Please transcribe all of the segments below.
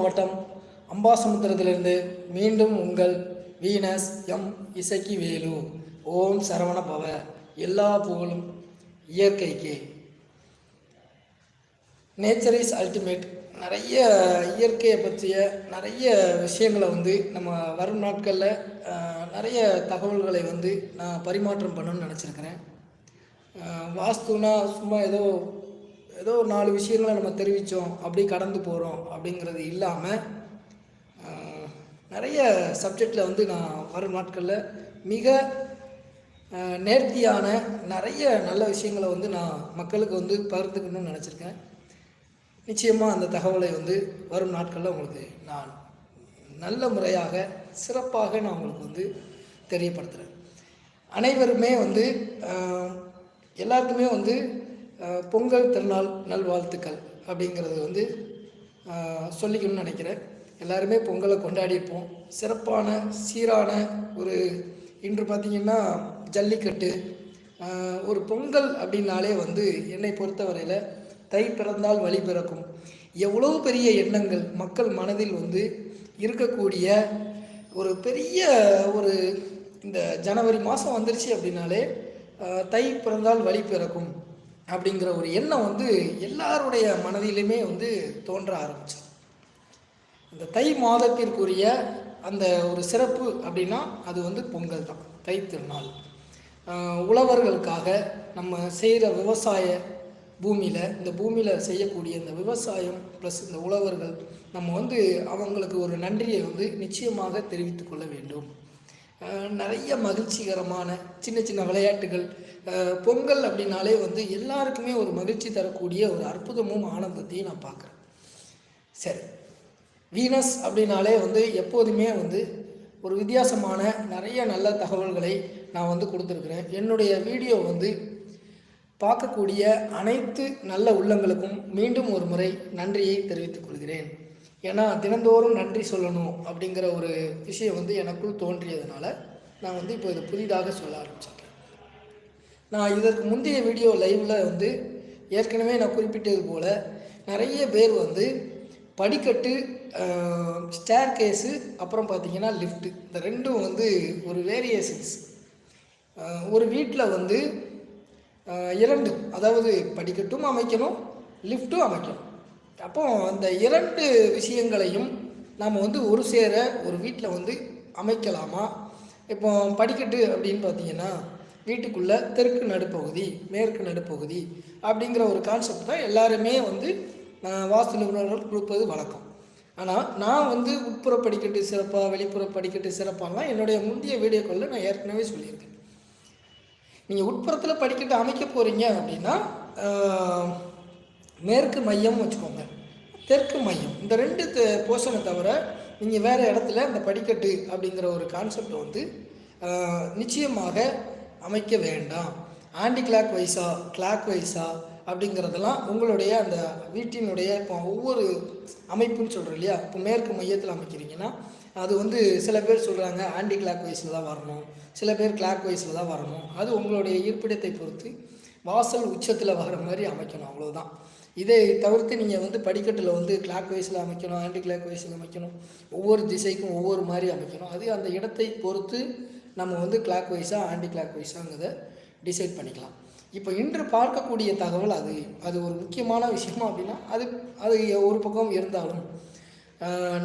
மாவட்டம் அம்பாசமுத்திரத்திலிருந்து மீண்டும் உங்கள் வீனஸ் எம் இசக்கி வேலு. ஓம் சரவண பவ எல்லா புகழும் இயற்கைக்கு. நேச்சர் இஸ் அல்டிமேட் நிறைய இயற்கையை பற்றிய நிறைய விஷயங்களை வந்து நம்ம வரும் நாட்களில் நிறைய தகவல்களை வந்து நான் பரிமாற்றம் பண்ணணும்னு நினச்சிருக்கிறேன். வாஸ்துனா சும்மா ஏதோ ஏதோ ஒரு நாலு விஷயங்களை நம்ம தெரிவித்தோம் அப்படி கடந்து போகிறோம் அப்படிங்கிறது இல்லாமல் நிறைய சப்ஜெக்டில் வந்து நான் வரும் நாட்களில் மிக நேர்த்தியான நிறைய நல்ல விஷயங்களை வந்து நான் மக்களுக்கு வந்து பகிர்ந்துக்கணும்னு நினச்சிருக்கேன். நிச்சயமாக அந்த தகவலை வந்து வரும் நாட்களில் உங்களுக்கு நான் நல்ல முறையாக சிறப்பாக நான் உங்களுக்கு வந்து தெரியப்படுத்துகிறேன் அனைவருமே வந்து எல்லாருக்குமே வந்து பொங்கல் திருநாள் நல்வாழ்த்துக்கள் அப்படிங்கிறது வந்து சொல்லிக்கணும்னு நினைக்கிறேன். எல்லாருமே பொங்கலை கொண்டாடியிருப்போம். சிறப்பான சீரான ஒரு இன்று பார்த்திங்கன்னா ஜல்லிக்கட்டு. ஒரு பொங்கல் அப்படின்னாலே வந்து என்னை பொறுத்தவரையில் தை பிறந்தால் வழி பிறக்கும். எவ்வளோ பெரிய எண்ணங்கள் மக்கள் மனதில் வந்து இருக்கக்கூடிய ஒரு பெரிய ஒரு இந்த ஜனவரி மாதம் வந்துருச்சு அப்படின்னாலே தை பிறந்தால் வழி பிறக்கும். அப்படிங்கிற ஒரு எண்ணம் வந்து எல்லாருடைய மனதிலுமே வந்து தோன்ற ஆரம்பிச்சது. இந்த தை மாதத்திற்குரிய அந்த ஒரு சிறப்பு அப்படின்னா அது வந்து பொங்கல் தான் தை திருநாள். உழவர்களுக்காக நம்ம செய்கிற விவசாய பூமியில் இந்த பூமியில் செய்யக்கூடிய இந்த விவசாயம் ப்ளஸ் இந்த உழவர்கள் நம்ம வந்து அவங்களுக்கு ஒரு நன்றியை வந்து நிச்சயமாக தெரிவித்து கொள்ள வேண்டும். நிறைய மகிழ்ச்சிகரமான சின்ன சின்ன விளையாட்டுகள். பொங்கல் அப்படின்னாலே வந்து எல்லாருக்குமே ஒரு மகிழ்ச்சி தரக்கூடிய ஒரு அற்புதமும் ஆனந்தத்தையும் நான் பார்க்குறேன். சரி. வீனஸ் அப்படின்னாலே வந்து எப்போதுமே வந்து ஒரு வித்தியாசமான நிறைய நல்ல தகவல்களை நான் வந்து கொடுத்துருக்குறேன். என்னுடைய வீடியோ வந்து பார்க்கக்கூடிய அனைத்து நல்ல உள்ளங்களுக்கும் மீண்டும் ஒரு முறை நன்றியை தெரிவித்துக் கொள்கிறேன். ஏன்னா தினந்தோறும் நன்றி சொல்லணும் அப்படிங்கிற ஒரு விஷயம் வந்து எனக்குள் தோன்றியதுனால நான் வந்து இப்போ இதை புதிதாக சொல்ல ஆரம்பிச்சிருக்கேன் நான் இதற்கு முந்தைய வீடியோ லைவில் வந்து ஏற்கனவே நான் குறிப்பிட்டது போல் நிறைய பேர் வந்து படிக்கட்டு ஸ்டேர் கேஸு அப்புறம் பார்த்தீங்கன்னா லிஃப்ட்டு இந்த ரெண்டும் வந்து ஒரு வேரியேஷன்ஸ் ஒரு வீட்டில் வந்து இரண்டு அதாவது படிக்கட்டும் அமைக்கணும் லிஃப்ட்டும் அமைக்கணும். அப்போ அந்த இரண்டு விஷயங்களையும் நாம் வந்து ஒரு சேர ஒரு வீட்டில் வந்து அமைக்கலாமா? இப்போ படிக்கட்டு அப்படின்னு பார்த்தீங்கன்னா வீட்டுக்குள்ளே தெற்கு நடுப்பகுதி மேற்கு நடுப்பகுதி அப்படிங்கிற ஒரு கான்செப்ட் தான் எல்லாருமே வந்து அஹ், வாஸ்து நிபுணர்கள் கொடுப்பது வழக்கம். ஆனால் நான் வந்து உட்புற படிக்கட்டு சிறப்பாக வெளிப்புற படிக்கட்டு சிறப்பாலாம் என்னுடைய முந்தைய வீடியோக்களில் நான் ஏற்கனவே சொல்லியிருக்கேன். நீங்கள் உட்புறத்தில் படிக்கட்டு அமைக்க போகிறீங்க அப்படின்னா மேற்கு மையம் வச்சுக்கோங்க. தெற்கு மையம். இந்த ரெண்டு போர்ஷனை தவிர நீங்கள் வேறு இடத்துல இந்த படிக்கட்டு அப்படிங்கிற ஒரு கான்செப்டை வந்து நிச்சயமாக அமைக்க வேண்டாம். ஆன்டி கிளாக் வைஸா கிளாக் வைஸா அப்படிங்கிறதெல்லாம் உங்களுடைய அந்த வீட்டினுடைய இப்போ ஒவ்வொரு அமைப்புன்னு சொல்கிறோம் இல்லையா? இப்போ மேற்கு மையத்தில் அமைக்கிறீங்கன்னா அது வந்து சில பேர் சொல்கிறாங்க ஆன்டி கிளாக் வைஸில் தான் வரணும். சில பேர் கிளாக் வைஸில் தான் வரணும். அது உங்களுடைய இருப்பிடத்தை பொறுத்து வாசல் உச்சத்தில் வர மாதிரி அமைக்கணும். அவ்வளோதான் இதை தவிர்த்து நீங்கள் வந்து படிக்கட்டில் வந்து கிளாக் வைஸில் அமைக்கணும் ஆன்டி கிளாக் வைஸில் அமைக்கணும் ஒவ்வொரு திசைக்கும் ஒவ்வொரு மாதிரி அமைக்கணும். அது அந்த இடத்தை பொறுத்து நம்ம வந்து கிளாக் வைஸாக ஆன்டி கிளாக் வைஸாங்கிறத டிசைட் பண்ணிக்கலாம். இப்போ இன்று பார்க்கக்கூடிய தகவல் அது. அது ஒரு முக்கியமான விஷயமா அப்படின்னா அது அது ஒரு பக்கம் இருந்தாலும்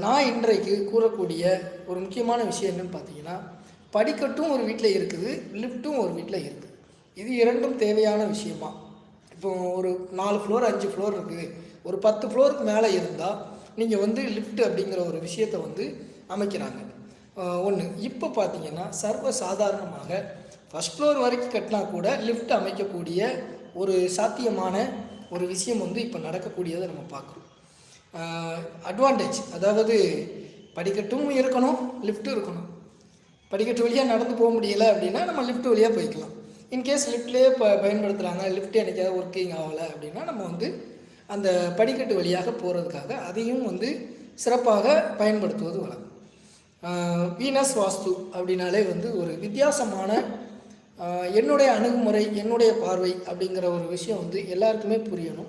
நான் இன்றைக்கு கூறக்கூடிய ஒரு முக்கியமான விஷயம் என்னன்னு பார்த்தீங்கன்னா படிக்கட்டும் ஒரு வீட்டில் இருக்குது லிஃப்ட்டும் ஒரு வீட்டில் இருக்குது. இது இரண்டும் தேவையான விஷயமா? இப்போ ஒரு நாலு ஃப்ளோர் அஞ்சு ஃப்ளோர் இருக்குது. ஒரு பத்து ஃப்ளோருக்கு மேலே இருந்தால் நீங்கள் வந்து லிஃப்ட் அப்படிங்கிற ஒரு விஷயத்தை வந்து அமைக்கிறாங்க. ஒன்று இப்போ பார்த்தீங்கன்னா சர்வ சாதாரணமாக ஃபஸ்ட் ஃப்ளோர் வரைக்கும் கட்டினா கூட லிஃப்ட் அமைக்கக்கூடிய ஒரு சாத்தியமான ஒரு விஷயம் வந்து இப்போ நடக்கக்கூடியதை நம்ம பார்க்குறோம். அட்வான்டேஜ் அதாவது படிக்கட்டும் இருக்கணும் லிஃப்ட்டும் இருக்கணும். படிக்கட்டு வழியாக நடந்து போக முடியல அப்படின்னா நம்ம லிஃப்ட் வழியாக போய்க்கலாம். இன்கேஸ் லிஃப்ட்லேயே ப பயன்படுத்துகிறாங்க லிஃப்ட் எனக்காவது ஒர்க்கிங் ஆகலை அப்படின்னா நம்ம வந்து அந்த படிக்கட்டு வழியாக போகிறதுக்காக அதையும் வந்து சிறப்பாக பயன்படுத்துவது வழக்கம். வீனஸ் வாஸ்து அப்படின்னாலே வந்து ஒரு வித்தியாசமான என்னுடைய அணுகுமுறை என்னுடைய பார்வை அப்படிங்கிற ஒரு விஷயம் வந்து எல்லாருக்குமே புரியணும்.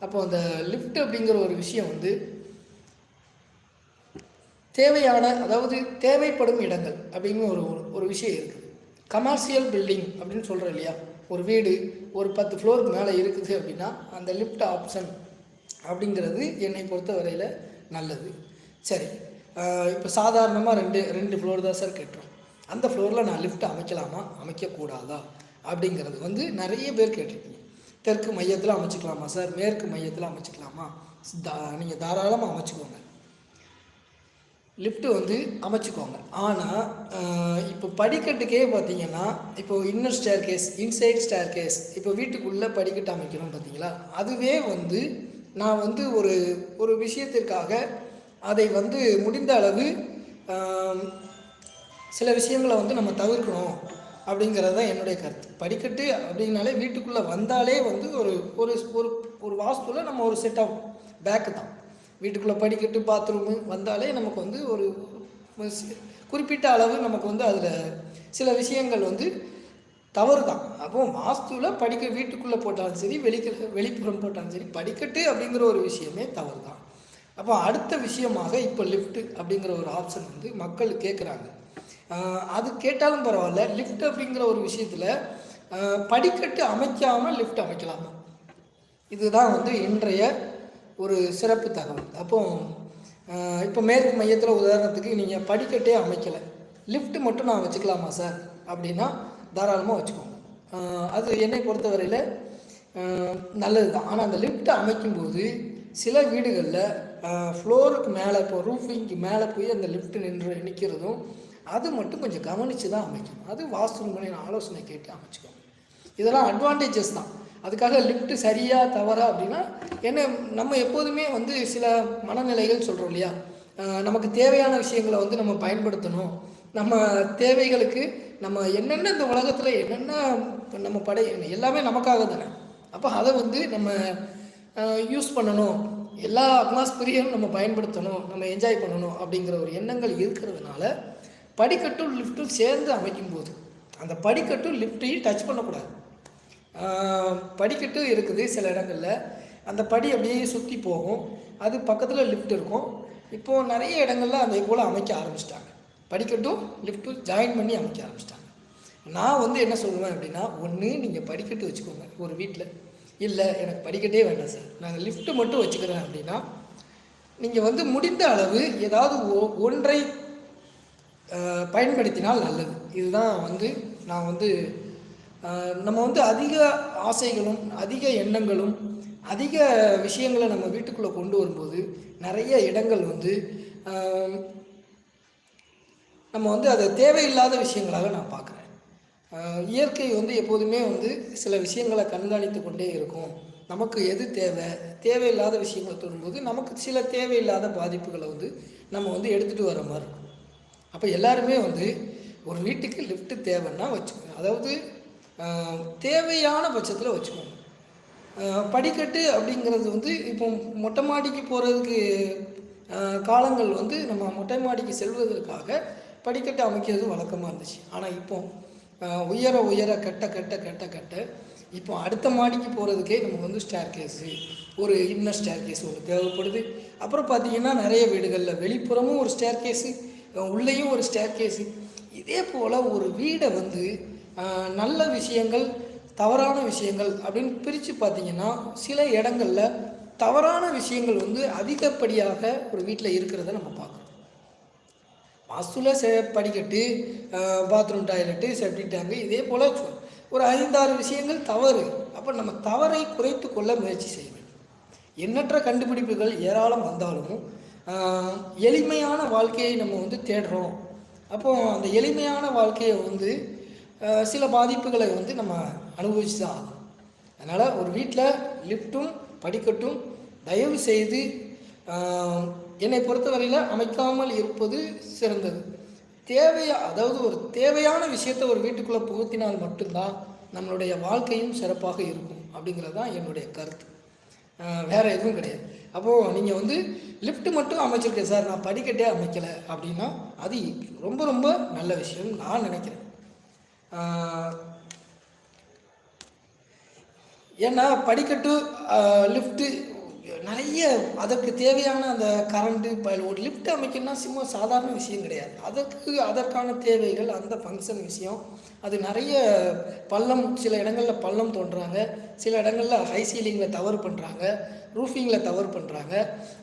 அப்போ அந்த லிஃப்ட் அப்படிங்கிற ஒரு விஷயம் வந்து தேவையான அதாவது தேவைப்படும் இடங்கள் அப்படின்னு ஒரு ஒரு- ஒரு விஷயம் இருக்குது. கமர்ஷியல் பில்டிங் அப்படின்னு சொல்கிறோம் இல்லையா? ஒரு வீடு ஒரு பத்து ஃப்ளோருக்கு மேலே இருக்குது அப்படின்னா அந்த லிஃப்ட் ஆப்ஷன் அப்படிங்கிறது என்னை பொறுத்த வரையில் நல்லது. சரி. இப்போ சாதாரணமாக ரெண்டு ரெண்டு ஃப்ளோர் தான் சார் கேட்டோம் அந்த ஃப்ளோரில் நான் லிஃப்ட் அமைக்கலாமா? அமைக்கக்கூடாதா? அப்படிங்கிறது வந்து நிறைய பேர் கேட்டிருக்கீங்க. தெற்கு மையத்தில் அமைச்சிக்கலாமா சார் மேற்கு மையத்தில் அமைச்சிக்கலாமா? தா நீங்கள் தாராளமாக அமைச்சிக்கோங்க. லிஃப்ட்டு வந்து அமைச்சுக்கோங்க. ஆனால் இப்போ படிக்கட்டுக்கே பார்த்தீங்கன்னா இப்போ inner staircase inside staircase இப்போ வீட்டுக்குள்ளே படிக்கட்டு அமைக்கணும் பார்த்தீங்களா அதுவே வந்து நான் வந்து ஒரு ஒரு விஷயத்திற்காக அதை வந்து முடிந்த அளவு சில விஷயங்களை வந்து நம்ம தவிர்க்கணும் அப்படிங்கிறது தான் என்னுடைய கருத்து. படிக்கட்டு அப்படின்னாலே வீட்டுக்குள்ளே வந்தாலே வந்து ஒரு ஒரு ஒரு ஒரு வாஸ்துவில் நம்ம ஒரு செட் ஆஃப் பேக்கு தான். வீட்டுக்குள்ளே படிக்கட்டு பாத்ரூமு வந்தாலே நமக்கு வந்து ஒரு குறிப்பிட்ட அளவு நமக்கு வந்து அதில் சில விஷயங்கள் வந்து தவறு தான் அப்போது வாஸ்துவில் படிக்க வீட்டுக்குள்ளே போட்டாலும் சரி வெளிக்க வெளிப்புறம் போட்டாலும் சரி படிக்கட்டு அப்படிங்கிற ஒரு விஷயமே தவறு தான் அப்போ அடுத்த விஷயமாக இப்போ லிஃப்ட் அப்படிங்கிற ஒரு ஆப்ஷன் வந்து மக்கள் கேட்குறாங்க அது கேட்டாலும் பரவாயில்ல லிஃப்ட் அப்படிங்கிற ஒரு விஷயத்தில் படிக்கட்டு அமைக்காமல் லிஃப்ட் அமைக்கலாமா? இதுதான் வந்து இன்றைய ஒரு சிறப்பு தகவல். அப்போ இப்போ மேற்கு மையத்தில் உதாரணத்துக்கு நீங்கள் படிக்கட்டே அமைக்கலை. லிஃப்ட் மட்டும் நான் வச்சுக்கலாமா சார்? அப்படின்னா தாராளமாக வச்சுக்கோங்க. அது என்னை பொறுத்தவரையில் நல்லது தான் ஆனால் அந்த லிஃப்ட் அமைக்கும்போது சில வீடுகளில் ஃப்ளோருக்கு மேலே இப்போ ரூஃபிங்க்கு மேலே போய் அந்த லிஃப்ட் நின்று நிற்கிறதும் அது மட்டும் கொஞ்சம் கவனித்து தான் அமைக்கணும். அது வாஸ்து முறையின் ஆலோசனை கேட்டு அமைச்சுக்கோங்க. இதெல்லாம் அட்வான்டேஜஸ் தான். அதுக்காக லிஃப்ட்டு சரியா தவறா அப்படின்னா என்ன நம்ம எப்போதுமே வந்து சில மனநிலைகள் சொல்கிறோம் இல்லையா? நமக்கு தேவையான விஷயங்களை வந்து நம்ம பயன்படுத்தணும். நம்ம தேவைகளுக்கு நம்ம என்னென்ன இந்த உலகத்தில் என்னென்ன நம்ம படை எல்லாமே நமக்காக தானே. அப்போ அதை வந்து நம்ம யூஸ் பண்ணணும். எல்லா அட்மாஸ்பியரையும் நம்ம பயன்படுத்தணும். நம்ம என்ஜாய் பண்ணணும் அப்படிங்கிற ஒரு எண்ணங்கள் இருக்கிறதுனால படிக்கட்டும் லிஃப்ட்டும் சேர்ந்து அமைக்கும்போது அந்த படிக்கட்டும் லிஃப்ட்டையும் டச் பண்ணக்கூடாது. படிக்கட்டு இருக்குது சில இடங்களில். அந்த படி அப்படியே சுற்றி போகும். அது பக்கத்தில் லிஃப்ட் இருக்கும். இப்போது நிறைய இடங்கள்ல அதே போல் அமைக்க ஆரம்பிச்சிட்டாங்க. படிக்கட்டும் லிஃப்ட்டும் ஜாயின் பண்ணி அமைக்க ஆரம்பிச்சிட்டாங்க. நான் வந்து என்ன சொல்லுவேன் அப்படின்னா ஒன்று நீங்கள் படிக்கட்டு வச்சுக்கோங்க. ஒரு வீட்டில் இல்லை எனக்கு படிக்கட்டே வேண்டாம் சார். நாங்கள் லிஃப்ட்டு மட்டும் வச்சுக்கிறேன் அப்படின்னா நீங்கள் வந்து முடிந்த அளவு ஏதாவது ஒ- ஒன்றை பயன்படுத்தினால் நல்லது. இதுதான் வந்து நான் வந்து நம்ம வந்து அதிக ஆசைகளும் அதிக எண்ணங்களும் அதிக விஷயங்களை நம்ம வீட்டுக்குள்ளே கொண்டு வரும்போது நிறைய இடங்கள் வந்து நம்ம வந்து அதை தேவையில்லாத விஷயங்களாக நான் பார்க்குறேன். இயற்கை வந்து எப்போதுமே வந்து சில விஷயங்களை கண்காணித்து கொண்டே இருக்கும். நமக்கு எது தேவை தேவையில்லாத விஷயங்களை தொடும்போது நமக்கு சில தேவையில்லாத பாதிப்புகளை வந்து நம்ம வந்து எடுத்துகிட்டு வர மாதிரி இருக்கும். அப்போ எல்லாருமே வந்து ஒரு வீட்டுக்கு லிஃப்ட்டு தேவைன்னா வச்சுக்கோங்க. அதாவது தேவையான பட்சத்தில் வச்சுக்கோங்க. படிக்கட்டு அப்படிங்கிறது வந்து இப்போ மொட்டை மாடிக்கு போகிறதுக்கு காலங்கள் வந்து நம்ம மொட்டை மாடிக்கு செல்வதற்காக படிக்கட்டு அமைக்கிறது வழக்கமாக இருந்துச்சு. ஆனால் இப்போ உயர உயர கட்ட கட்ட கட்ட கட்ட இப்போ அடுத்த மாடிக்கு போகிறதுக்கே நமக்கு வந்து ஸ்டேர் கேஸு ஒரு இன்னர் ஸ்டேர் கேஸ் ஒன்று தேவைப்படுது. அப்புறம் பார்த்திங்கன்னா நிறைய வீடுகளில் வெளிப்புறமும் ஒரு ஸ்டேர் கேஸு உள்ளேயும் ஒரு ஸ்டேர் கேஸு இதே போல் ஒரு வீடை வந்து நல்ல விஷயங்கள் தவறான விஷயங்கள் அப்படின்னு பிரித்து பார்த்தீங்கன்னா சில இடங்களில் தவறான விஷயங்கள் வந்து அதிகப்படியாக ஒரு வீட்டில் இருக்கிறத நம்ம பார்க்குறோம். வாஸ்துல செ படிக்கட்டு பாத்ரூம் டாய்லெட்டு செப்டிக் டேங்கு இதே போல் ஒரு ஐந்தாறு விஷயங்கள் தவறு. அப்போ நம்ம தவறை குறைத்து கொள்ள முயற்சி செய்ய வேண்டும். எண்ணற்ற கண்டுபிடிப்புகள் ஏராளம் வந்தாலும் எளிமையான வாழ்க்கையை நம்ம வந்து தேடுறோம். அப்போது அந்த எளிமையான வாழ்க்கையை வந்து சில பாதிப்புகளை வந்து நம்ம அனுபவிச்சு தான் ஆகணும். அதனால் ஒரு வீட்டில் லிஃப்ட்டும் படிக்கட்டும் தயவு செய்து என்னை பொறுத்தவரையில் அமைக்காமல் இருப்பது சிறந்தது. தேவையா அதாவது ஒரு தேவையான விஷயத்தை ஒரு வீட்டுக்குள்ளே புகுத்தினால் மட்டும்தான் நம்மளுடைய வாழ்க்கையும் சிறப்பாக இருக்கும் அப்படிங்கிறது தான் என்னுடைய கருத்து. வேறு எதுவும் கிடையாது. அப்போது நீங்கள் வந்து லிஃப்ட் மட்டும் அமைச்சிருக்கேன் சார் நான் படிக்கட்டே அமைக்கலை அப்படின்னா அது ரொம்ப ரொம்ப நல்ல விஷயம் நான் நினைக்கிறேன். ஏன்னா படிக்கட்டு லிஃப்ட்டு நிறைய அதற்கு தேவையான அந்த கரண்ட்டு இப்போ ஒரு லிஃப்ட் அமைக்கணும்னா சும்மா சாதாரண விஷயம் கிடையாது. அதற்கு அதற்கான தேவைகள் அந்த ஃபங்க்ஷன் விஷயம். அது நிறைய பள்ளம் சில இடங்களில் பள்ளம் தோன்றுறாங்க சில இடங்களில் ஹை சீலிங்கில் தவறு பண்ணுறாங்க ரூஃபிங்கில் தவறு பண்ணுறாங்க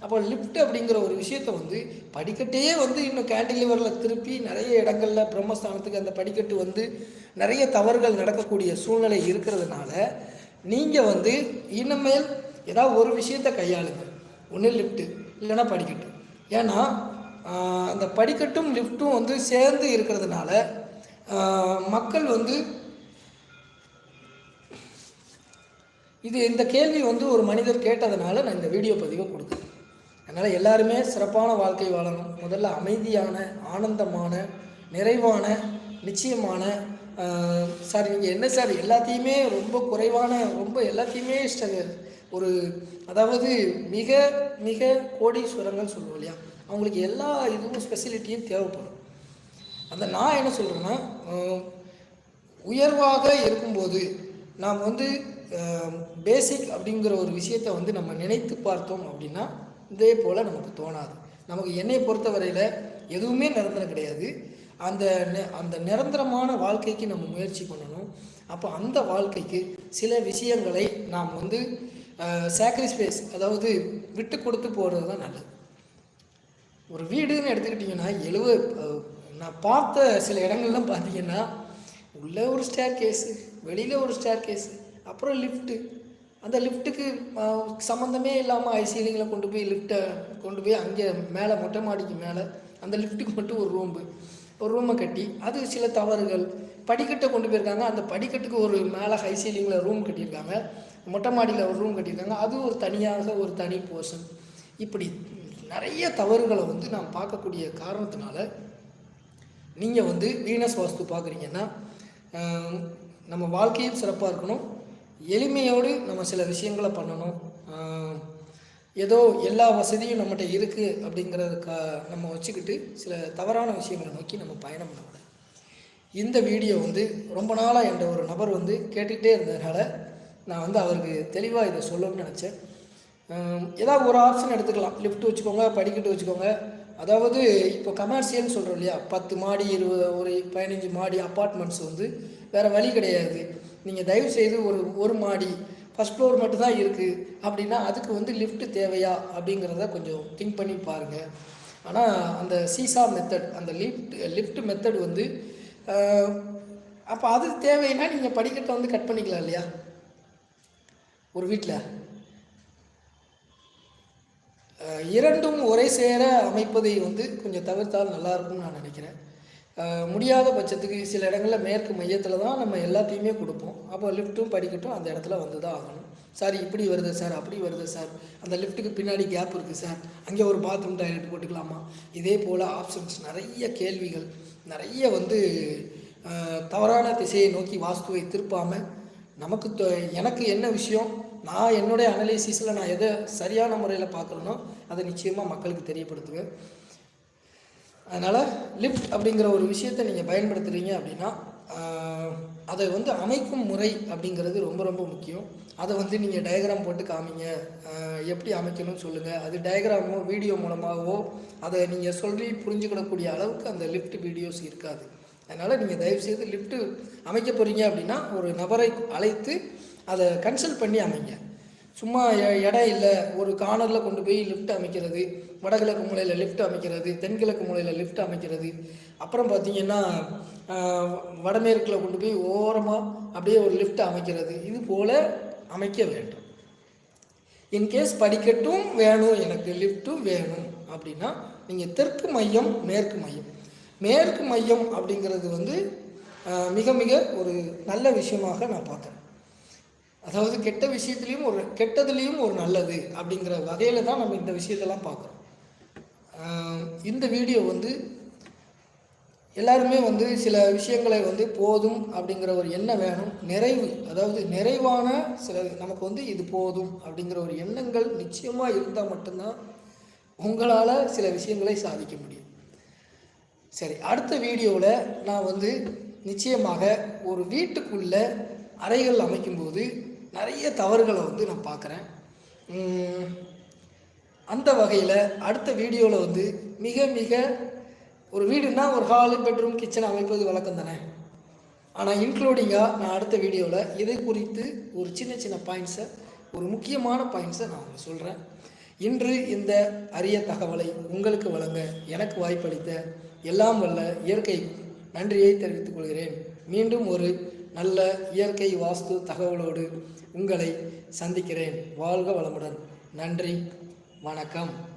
அப்போ லிஃப்ட் அப்படிங்கிற ஒரு விஷயத்த வந்து படிக்கட்டையே வந்து இன்னும் கேண்டிலிவரில் திருப்பி நிறைய இடங்களில் பிரம்மஸ்தானத்துக்கு அந்த படிக்கட்டு வந்து நிறைய தவறுகள் நடக்கக்கூடிய சூழ்நிலை இருக்கிறதுனால நீங்கள் வந்து இனிமேல் ஏதாவது ஒரு விஷயத்த கையாளுங்க. ஒன்று லிஃப்ட்டு இல்லைன்னா படிக்கட்டு. ஏன்னா அந்த படிக்கட்டும் லிஃப்ட்டும் வந்து சேர்ந்து இருக்கிறதுனால மக்கள் வந்து இது இந்த கேள்வி வந்து ஒரு மனிதர் கேட்டதுனால நான் இந்த வீடியோ பதிவை கொடுக்குறேன் அதனால் எல்லாருமே சிறப்பான வாழ்க்கை வாழணும். முதல்ல அமைதியான ஆனந்தமான நிறைவான நிச்சயமான சார் நீங்கள் என்ன சார்? எல்லாத்தையுமே ரொம்ப குறைவான ரொம்ப எல்லாத்தையுமே ஸ்ட- ஒரு அதாவது மிக மிக கோடீஸ்வரங்கள் சொல்லுவோம் இல்லையா? அவங்களுக்கு எல்லா இதுவும் ஸ்பெசிலிட்டியும் தேவைப்படும். அந்த நான் என்ன சொல்கிறேன்னா உயர்வாக இருக்கும்போது நாம் வந்து பேசிக் அப்படிங்கிற ஒரு விஷயத்தை வந்து நம்ம நினைத்து பார்த்தோம் அப்படின்னா இதே போல் நமக்கு தோணாது. நமக்கு என்னை பொறுத்தவரையில் எதுவுமே நிரந்தரம் கிடையாது. அந்த அந்த நிரந்தரமான வாழ்க்கைக்கு நம்ம முயற்சி பண்ணணும். அப்போ அந்த வாழ்க்கைக்கு சில விஷயங்களை நாம் வந்து சாக்ரிஃபைஸ் அதாவது விட்டு கொடுத்து போகிறது தான் நல்லது. ஒரு வீடுன்னு எடுத்துக்கிட்டிங்கன்னா எழுவ நான் பார்த்த சில இடங்கள்லாம் பார்த்தீங்கன்னா உள்ளே ஒரு ஸ்டேர் கேஸு வெளியில் ஒரு ஸ்டேர் கேஸு அப்புறம் லிஃப்ட்டு அந்த லிஃப்ட்டுக்கு சம்மந்தமே இல்லாமல் ஐசீலிங்கில் கொண்டு போய் லிஃப்ட்டை கொண்டு போய் அங்கே மேலே மொட்டை மாடிக்கு மேலே அந்த லிஃப்ட்டுக்கு மட்டும் ஒரு ரூம்பு ஒரு ரூமை கட்டி அது சில தவறுகள். படிக்கட்டை கொண்டு போயிருக்காங்க. அந்த படிக்கட்டுக்கு ஒரு மேலே ஹை சீலிங்கில் ரூம் கட்டியிருக்காங்க. மொட்டை மாடியில் ஒரு ரூம் கட்டியிருக்காங்க. அது ஒரு தனியாக ஒரு தனி போர்ஷன் இப்படி நிறைய தவறுகளை வந்து நாம் பார்க்கக்கூடிய காரணத்தினால நீங்கள் வந்து வீனஸ் வாஸ்து பார்க்குறீங்கன்னா நம்ம வாழ்க்கையும் சிறப்பாக இருக்கணும். எளிமையோடு நம்ம சில விஷயங்களை பண்ணணும். ஏதோ எல்லா வசதியும் நம்மகிட்ட இருக்குது அப்படிங்கிறதுக்கா நம்ம வச்சுக்கிட்டு சில தவறான விஷயங்களை நோக்கி நம்ம பயணம் பண்ணக்கூடாது. இந்த வீடியோ வந்து ரொம்ப நாளாக என்ற ஒரு நபர் வந்து கேட்டுக்கிட்டே இருந்ததுனால நான் வந்து அவருக்கு தெளிவாக இதை சொல்லணும்னு நினச்சேன். ஏதாவது ஒரு ஆப்ஷன் எடுத்துக்கலாம். லிஃப்ட் வச்சுக்கோங்க படிக்கட்டு வச்சுக்கோங்க. அதாவது இப்போ கமர்ஷியல்னு சொல்கிறோம் இல்லையா? பத்து மாடி இருபது ஒரு பதினஞ்சு மாடி அப்பார்ட்மெண்ட்ஸ் வந்து வேறு வழி கிடையாது. நீங்கள் தயவு செய்து ஒரு ஒரு மாடி ஃபஸ்ட் ஃப்ளோர் மட்டும் தான் இருக்குது அப்படின்னா அதுக்கு வந்து லிஃப்ட் தேவையா? அப்படிங்கிறத கொஞ்சம் திங்க் பண்ணி பாருங்கள் ஆனால் அந்த சீசா மெத்தட் அந்த லிஃப்ட் லிஃப்ட் மெத்தட் வந்து அப்போ அது தேவைன்னா நீங்கள் படிக்கட்டை வந்து கட் பண்ணிக்கலாம் இல்லையா? ஒரு வீட்டில் இரண்டும் ஒரே சேர அமைப்பதை வந்து கொஞ்சம் தவிர்த்தால் நல்லா இருக்கும்னு நான் நினைக்கிறேன். முடியாத பட்சத்துக்கு சில இடங்களில் மேற்கு மையத்தில் தான் நம்ம எல்லாத்தையுமே கொடுப்போம். அப்போ லிஃப்ட்டும் படிக்கட்டும் அந்த இடத்துல வந்து தான் ஆகணும். சார் இப்படி வருது சார் அப்படி வருது சார். அந்த லிஃப்ட்டுக்கு பின்னாடி கேப் இருக்குது சார். அங்கே ஒரு பாத்ரூம் டாய்லெட் போட்டுக்கலாமா? இதே போல் ஆப்ஷன்ஸ் நிறைய கேள்விகள். நிறைய வந்து தவறான திசையை நோக்கி வாஸ்துவை திருப்பாமல் நமக்கு எனக்கு என்ன விஷயம்? நான் என்னுடைய அனலைசிஸில் நான் எதை சரியான முறையில் பார்க்குறேனோ அதை நிச்சயமாக மக்களுக்கு தெரியப்படுத்துவேன். அதனால் லிஃப்ட் அப்படிங்கிற ஒரு விஷயத்தை நீங்கள் பயன்படுத்துகிறீங்க அப்படின்னா அதை வந்து அமைக்கும் முறை அப்படிங்கிறது ரொம்ப ரொம்ப முக்கியம். அதை வந்து நீங்கள் டயக்ராம் போட்டு காமிங்க. எப்படி அமைக்கணும்னு சொல்லுங்கள் அது டயக்ராமோ வீடியோ மூலமாகவோ அதை நீங்கள் சொல்லி புரிஞ்சுக்கிடக்கூடிய அளவுக்கு அந்த லிஃப்ட் வீடியோஸ் இருக்காது. அதனால் நீங்கள் தயவுசெய்து லிஃப்ட்டு அமைக்க போகிறீங்க அப்படின்னா ஒரு நபரை அழைத்து அதை கன்சல்ட் பண்ணி அமைங்க. சும்மா எ- இடம் இல்லை. ஒரு கார்னரில் கொண்டு போய் லிஃப்ட் அமைக்கிறது. வடகிழக்கு மூலையில் லிஃப்ட் அமைக்கிறது. தென்கிழக்கு மூலையில் லிஃப்ட் அமைக்கிறது. அப்புறம் பார்த்தீங்கன்னா வடமேற்கில் கொண்டு போய் ஓரமாக அப்படியே ஒரு லிஃப்ட் அமைக்கிறது. இது போல் அமைக்க வேண்டும். இன்கேஸ் படிக்கட்டும் வேணும் எனக்கு லிஃப்ட்டும் வேணும் அப்படின்னா நீங்கள் தெற்கு மையம் மேற்கு மையம். மேற்கு மையம் அப்படிங்கிறது வந்து மிக மிக ஒரு நல்ல விஷயமாக நான் பார்க்குறேன். அதாவது கெட்ட விஷயத்துலேயும் ஒரு கெட்டதுலேயும் ஒரு நல்லது அப்படிங்கிற வகையில் தான் நம்ம இந்த விஷயத்தெல்லாம் பார்க்குறோம். இந்த வீடியோ வந்து எல்லாருமே வந்து சில விஷயங்களை வந்து போதும் அப்படிங்கிற ஒரு எண்ணம் வேணும். நிறைவு அதாவது நிறைவான சில நமக்கு வந்து இது போதும் அப்படிங்கிற ஒரு எண்ணங்கள் நிச்சயமாக இருந்தால் மட்டும்தான் உங்களால் சில விஷயங்களை சாதிக்க முடியும். சரி அடுத்த வீடியோவில் நான் வந்து நிச்சயமாக ஒரு வீட்டுக்குள்ளே அறைகள் அமைக்கும்போது நிறைய தவறுகளை வந்து நான் பார்க்குறேன். அந்த வகையில் அடுத்த வீடியோவில் வந்து மிக மிக ஒரு வீடுனா ஒரு ஹாலு பெட்ரூம் கிச்சன் அமைப்பது வழக்கம் தானே? ஆனால் இன்க்ளூடிங்காக நான் அடுத்த வீடியோவில் இதை குறித்து ஒரு சின்ன சின்ன பாயிண்ட்ஸை ஒரு முக்கியமான பாயிண்ட்ஸை நான் உங்களுக்கு சொல்கிறேன் இன்று இந்த அரிய தகவலை உங்களுக்கு வழங்க எனக்கு வாய்ப்பளித்த எல்லாம் வல்ல இயற்கை நன்றியை தெரிவித்துக் கொள்கிறேன். மீண்டும் ஒரு நல்ல இயற்கை வாஸ்து தகவலோடு உங்களை சந்திக்கிறேன். வாழ்க வளமுடன். நன்றி. வணக்கம்.